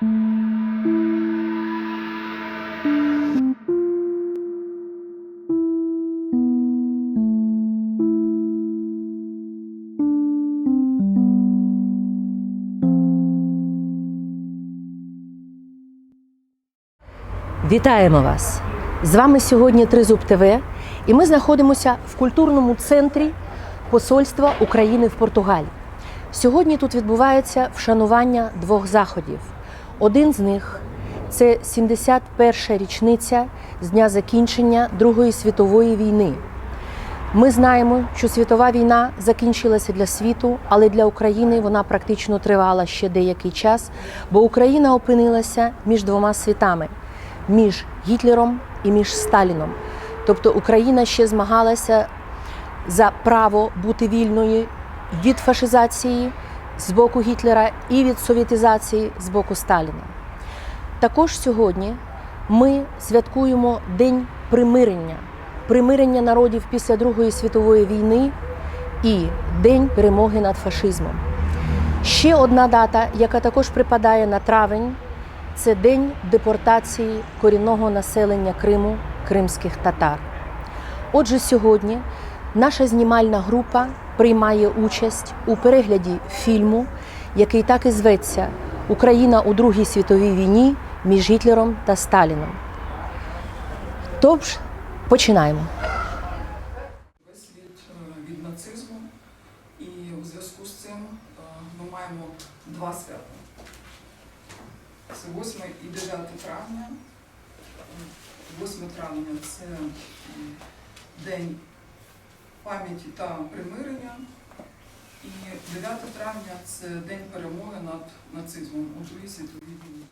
Вітаємо вас! З вами сьогодні Тризуб ТВ, і ми знаходимося в культурному центрі Посольства України в Португалії. Сьогодні тут відбувається вшанування двох заходів. Один з них це 71-ша річниця з дня закінчення Другої світової війни. Ми знаємо, що світова війна закінчилася для світу, але для України вона практично тривала ще деякий час, бо Україна опинилася між двома світами між Гітлером і між Сталіном. Тобто Україна ще змагалася за право бути вільною від фашизації з боку Гітлера і від совєтизації з боку Сталіна. Також сьогодні ми святкуємо День примирення, примирення народів після Другої світової війни і День перемоги над фашизмом. Ще одна дата, яка також припадає на травень, це день депортації корінного населення Криму кримських татар. Отже, сьогодні наша знімальна група приймає участь у перегляді фільму, який так і зветься Україна у Другій світовій війні між Гітлером та Сталіном. Тож, починаємо. весь е, від нацизму, і у зв'язку з цим е, ми маємо два свята. Це 8 і 9 травня. Е, 8 травня це День пам'яті та примирення. І 9 травня це День перемоги над нацизмом у Другій світовій війні.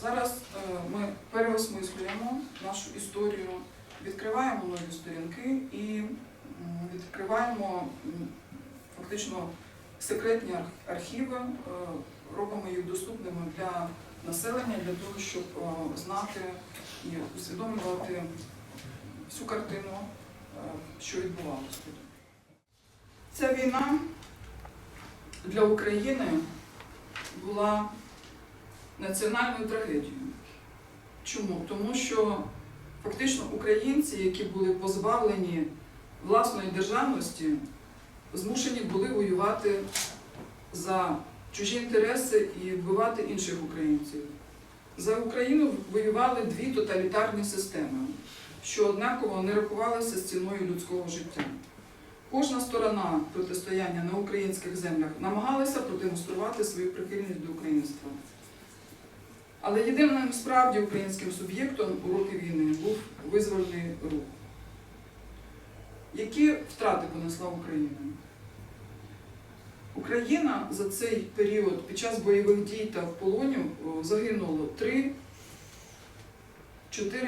Зараз е, ми переосмислюємо нашу історію, відкриваємо нові сторінки і відкриваємо фактично секретні архіви, е, робимо їх доступними для населення для того, щоб е, знати і усвідомлювати всю картину, що відбувалося тут. Ця війна для України була національною трагедією. Чому? Тому що фактично українці, які були позбавлені власної державності, змушені були воювати за чужі інтереси і вбивати інших українців. За Україну воювали дві тоталітарні системи, що однаково не рахувалися з ціною людського життя. Кожна сторона протистояння на українських землях намагалася продемонструвати свою прихильність до українства. Але єдиним справді українським суб'єктом у роки війни був визвольний рух. Які втрати понесла Україна? Україна за цей період під час бойових дій та в полоні загинуло 3-4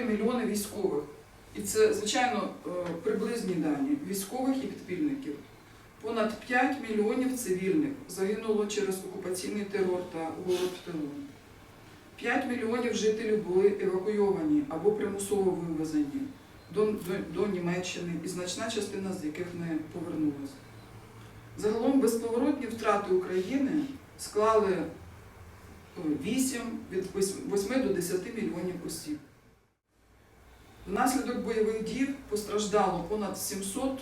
мільйони військових. І це, звичайно, е, приблизні дані військових і підпільників. Понад 5 мільйонів цивільних загинуло через окупаційний терор та голод в тилу. 5 мільйонів жителів були евакуйовані або примусово вивезені до, до, до Німеччини, і значна частина з яких не повернулася. Загалом безповоротні втрати України склали е, 8 від 8 до 10 мільйонів осіб. Внаслідок бойових дій постраждало понад 700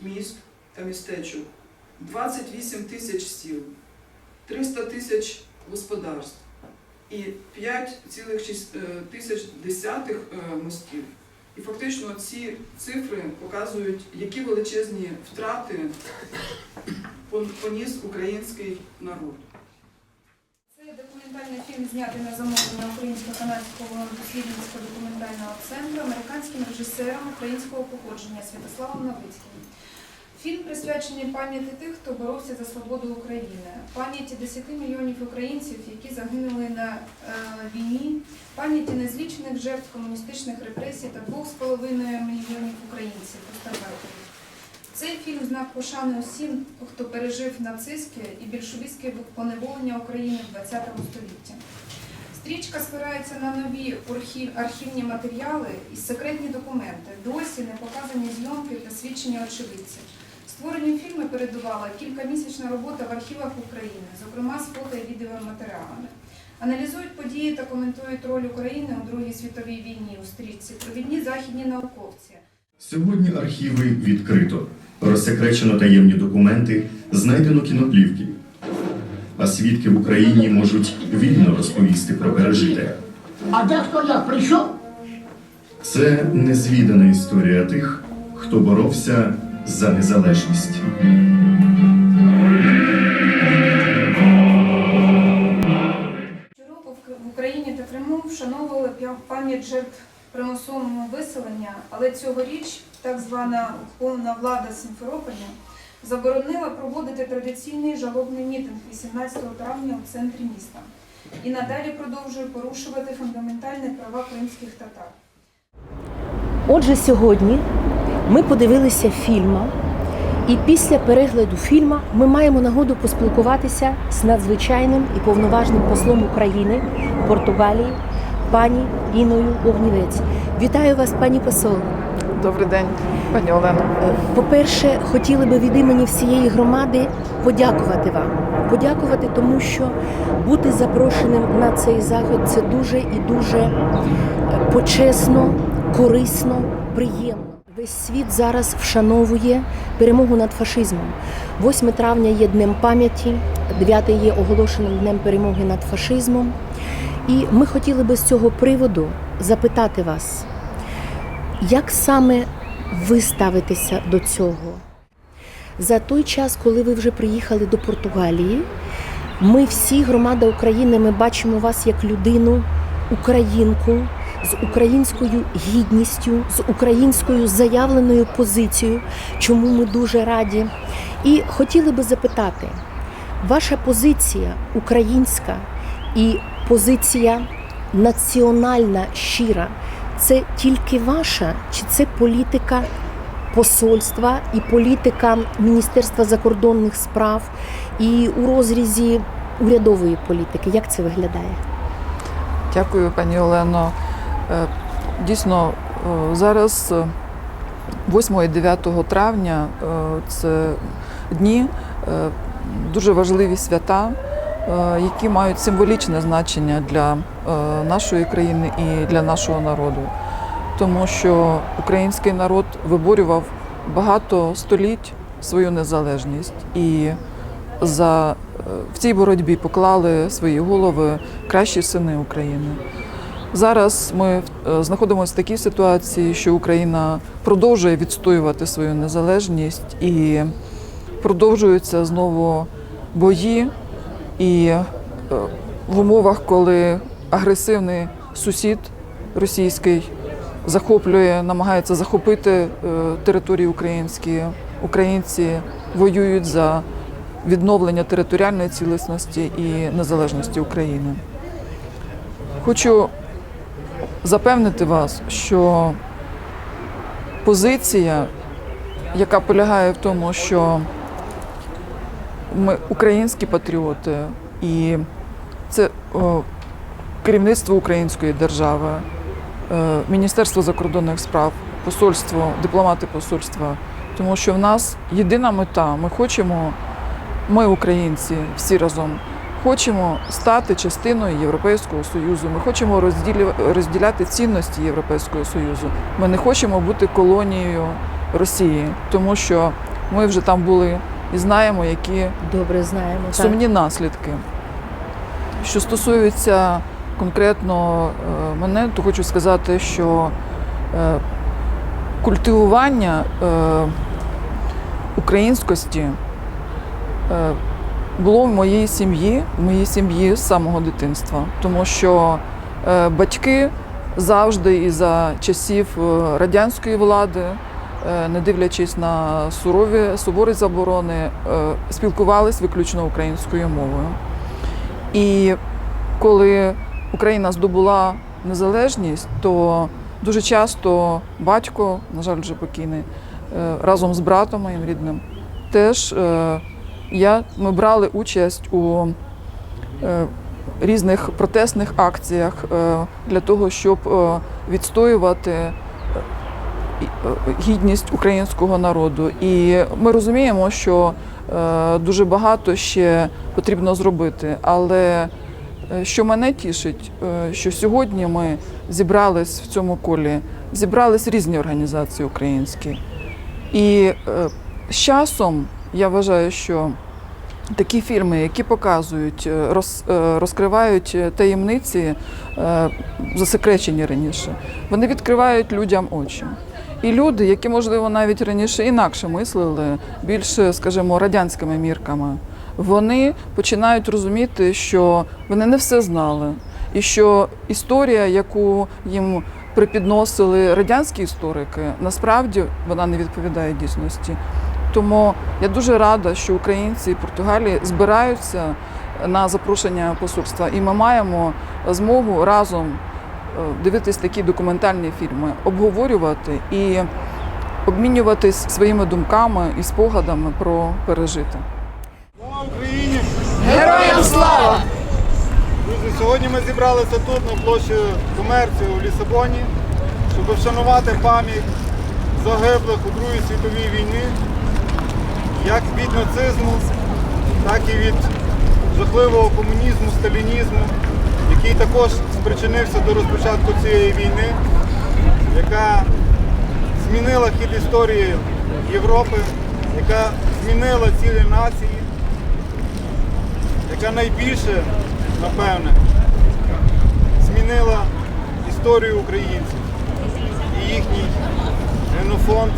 міст та містечок, 28 тисяч сіл, 300 тисяч господарств і 5,6 тисяч десятих е, мостів. І фактично ці цифри показують, які величезні втрати поніс український народ. Документальний фільм, знятий на замовлення Українсько-канадського дослідницького документального центру американським режисером українського походження Святославом Новицьким. Фільм присвячений пам'яті тих, хто боровся за свободу України, пам'яті 10 мільйонів українців, які загинули на е, війні, пам'яті незлічених жертв комуністичних репресій та 2,5 мільйонів українців. Цей фільм знак пошани усім, хто пережив нацистське і більшовицьке поневолення України в ХХ столітті. Стрічка спирається на нові архівні матеріали і секретні документи, досі не показані зйомки та свідчення очевидців. Створенню фільму передувала кількамісячна робота в архівах України, зокрема з фото і відеоматеріалами. Аналізують події та коментують роль України у Другій світовій війні у стрічці провідні західні науковці. Сьогодні архіви відкрито. Розсекречено таємні документи, знайдено кіноплівки. А свідки в Україні можуть вільно розповісти про пережите. А де хто як прийшов? Це незвідана історія тих, хто боровся за незалежність. Виселення, але цьогоріч так звана повна влада Сімферополя заборонила проводити традиційний жалобний мітинг 18 травня у центрі міста і надалі продовжує порушувати фундаментальні права кримських татар. Отже, сьогодні ми подивилися фільм, і після перегляду фільму ми маємо нагоду поспілкуватися з надзвичайним і повноважним послом України Португалії, пані Іною Огнівець. Вітаю вас, пані посол. Добрий день, пані Олено. Е, По-перше, хотіли би від імені всієї громади подякувати вам. Подякувати, тому що бути запрошеним на цей захід це дуже і дуже е, почесно, корисно, приємно. Весь світ зараз вшановує перемогу над фашизмом. 8 травня є днем пам'яті, 9 є оголошеним днем перемоги над фашизмом. І ми хотіли би з цього приводу запитати вас, як саме ви ставитеся до цього? За той час, коли ви вже приїхали до Португалії, ми всі, громада України, ми бачимо вас як людину, українку з українською гідністю, з українською заявленою позицією, чому ми дуже раді. І хотіли би запитати, ваша позиція українська і позиція національна щира це тільки ваша, чи це політика посольства і політика Міністерства закордонних справ і у розрізі урядової політики? Як це виглядає? Дякую, пані Олено. Е, Дійсно, е, зараз е, 8 і 9 травня е, це дні е, дуже важливі свята, е, які мають символічне значення для е, нашої країни і для нашого народу. Тому що український народ виборював багато століть свою незалежність і за е, в цій боротьбі поклали свої голови кращі сини України. Зараз ми е, знаходимося в такій ситуації, що Україна продовжує відстоювати свою незалежність і продовжуються знову бої. І е, в умовах, коли агресивний сусід російський захоплює, намагається захопити е, території українські, українці воюють за відновлення територіальної цілісності і незалежності України. Хочу запевнити вас, що позиція, яка полягає в тому, що ми українські патріоти, і це о, керівництво української держави, е, Міністерство закордонних справ, посольство, дипломати посольства, тому що в нас єдина мета. Ми хочемо, ми, українці, всі разом. Хочемо стати частиною Європейського Союзу. Ми хочемо розділяти цінності Європейського Союзу. Ми не хочемо бути колонією Росії, тому що ми вже там були і знаємо, які Добре знаємо. так. сумні наслідки. Що стосується конкретно е, мене, то хочу сказати, що е, культивування е, українськості було в моїй сім'ї, в моїй сім'ї з самого дитинства, тому що батьки завжди і за часів радянської влади, не дивлячись на сурові суворі заборони, е, спілкувались виключно українською мовою. І коли Україна здобула незалежність, то дуже часто батько, на жаль, вже покійний, е, разом з братом моїм рідним, теж е, я, ми брали участь у е, різних протестних акціях е, для того, щоб е, відстоювати е, гідність українського народу. І ми розуміємо, що е, дуже багато ще потрібно зробити. Але е, що мене тішить, е, що сьогодні ми зібрались в цьому колі, зібрались різні організації українські. І з часом я вважаю, що такі фільми, які показують, роз, розкривають таємниці, засекречені раніше, вони відкривають людям очі. І люди, які, можливо, навіть раніше інакше мислили, більше, скажімо, радянськими мірками, вони починають розуміти, що вони не все знали, і що історія, яку їм припідносили радянські історики, насправді вона не відповідає дійсності. Тому я дуже рада, що українці і Португалії збираються на запрошення посольства, і ми маємо змогу разом дивитись такі документальні фільми, обговорювати і обмінюватись своїми думками і спогадами про пережите. Слава Україні! Героям слава! Друзі, сьогодні ми зібралися тут на площі комерції у Лісабоні, щоб вшанувати пам'ять загиблих у Другій світовій війні, як від нацизму, так і від жахливого комунізму, сталінізму, який також спричинився до розпочатку цієї війни, яка змінила хід історії Європи, яка змінила цілі нації яка найбільше, напевне, змінила історію українців і їхній генофонд,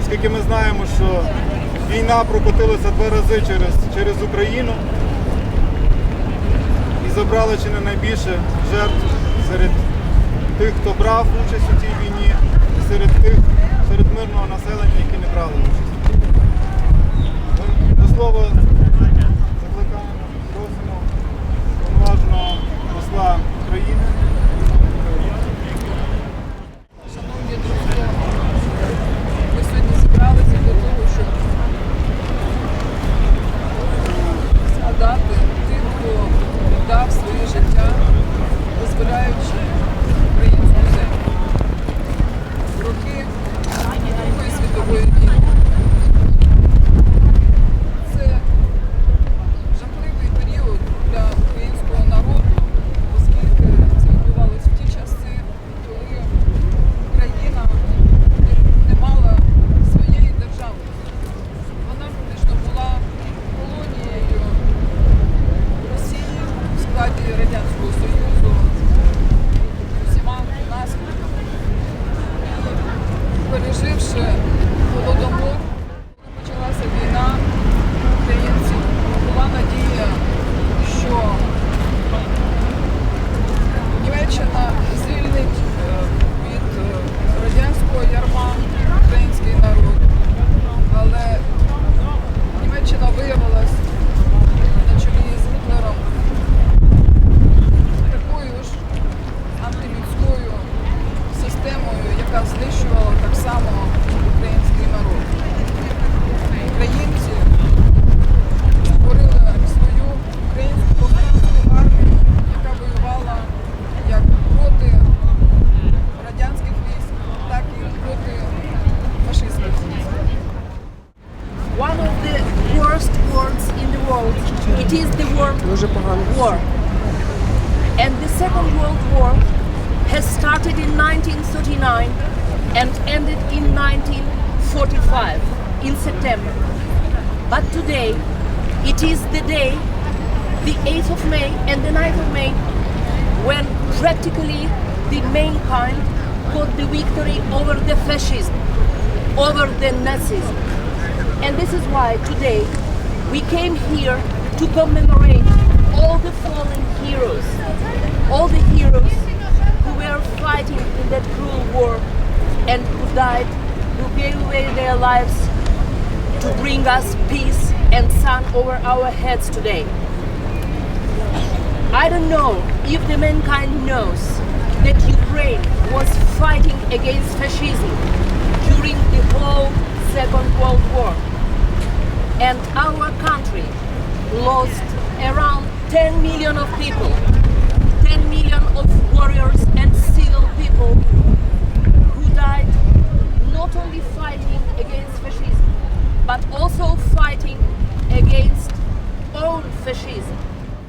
оскільки ми знаємо, що війна прокотилася два рази через, через Україну і забрала чи не найбільше жертв серед тих, хто брав участь у цій війні, і серед тих, серед мирного населення, які не брали участь. До слова, It is the World War. And the Second World War has started in 1939 and ended in 1945 in September. But today, it is the day, the 8th of May and the 9th of May, when practically the mankind got the victory over the fascism, over the Nazis. And this is why today we came here to commemorate all the fallen heroes, all the heroes who were fighting in that cruel war and who died, who gave away their lives to bring us peace and sun over our heads today. I don't know if the mankind knows that Ukraine was fighting against fascism during the whole Second World War. And our country lost around 10 million of people, 10 million of warriors and civil people who died not only fighting against fascism, but also fighting against own fascism.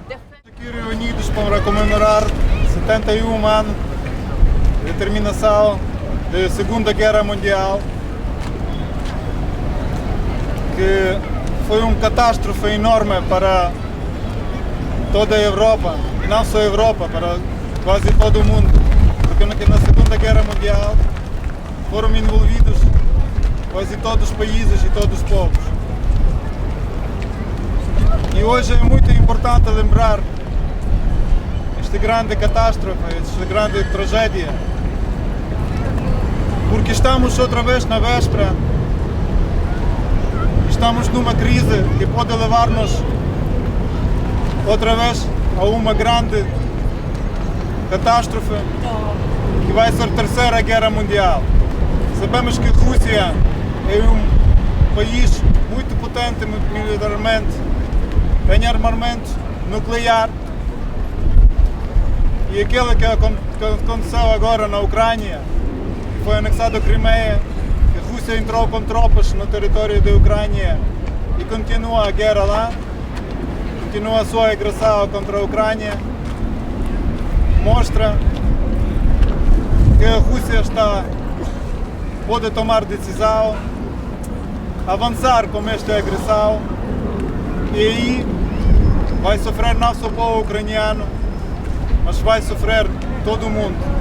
The fa- Quiero unidos para comemorar 71 anos de terminação da Segunda Guerra Mundial, que foi uma catástrofe enorme para toda a Europa, não só a Europa, para quase todo o mundo, porque na Segunda Guerra Mundial foram envolvidos quase todos os países e todos os povos. E hoje é muito importante lembrar esta grande catástrofe, esta grande tragédia, porque estamos outra vez na véspera, estamos numa crise que pode levar-nos outra vez a uma grande catástrofe que vai ser a terceira guerra mundial. Sabemos que a Rússia é um país muito potente militarmente, tem armamento nuclear e acon- que aconteceu agora na Ucrânia, que foi anexado a Crimeia, entrou com tropas no território da Ucrânia e continua a guerra lá, continua a sua agressão contra a Ucrânia, mostra que a Rússia está pode tomar decisão, avançar com esta agressão e aí vai sofrer não só o povo ucraniano, mas vai sofrer todo o mundo.